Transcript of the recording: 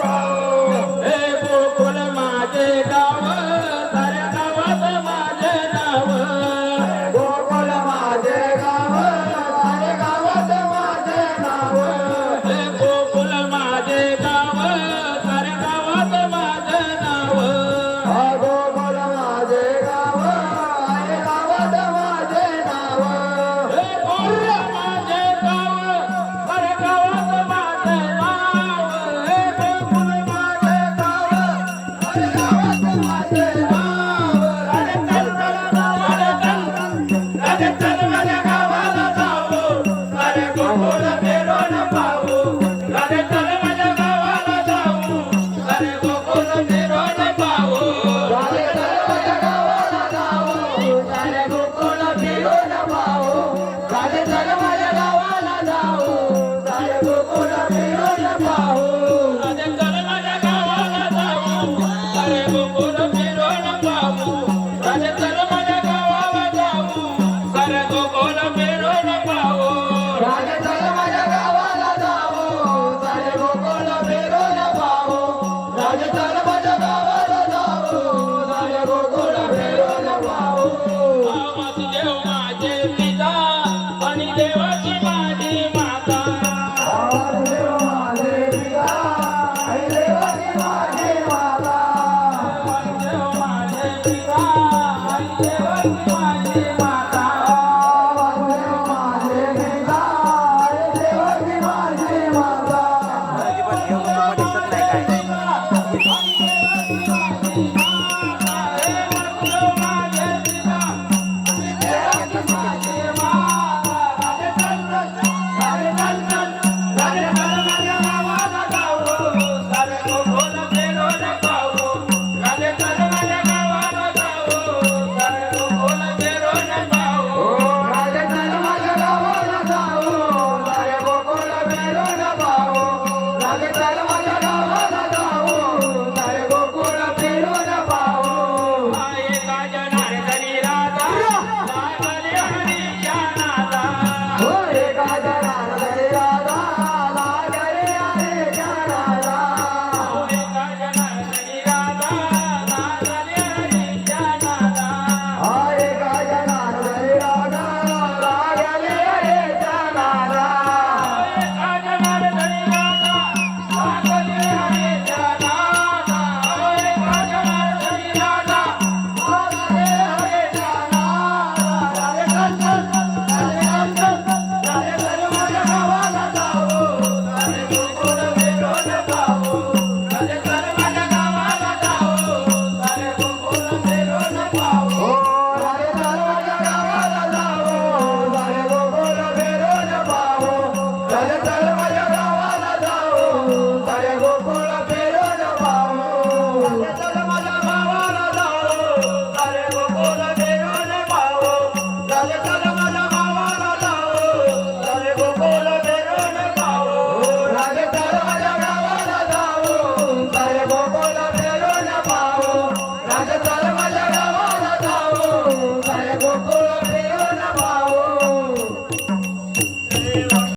Oh. Cameron. Vasudev माझे पिता आणि देवा bye bye. Salam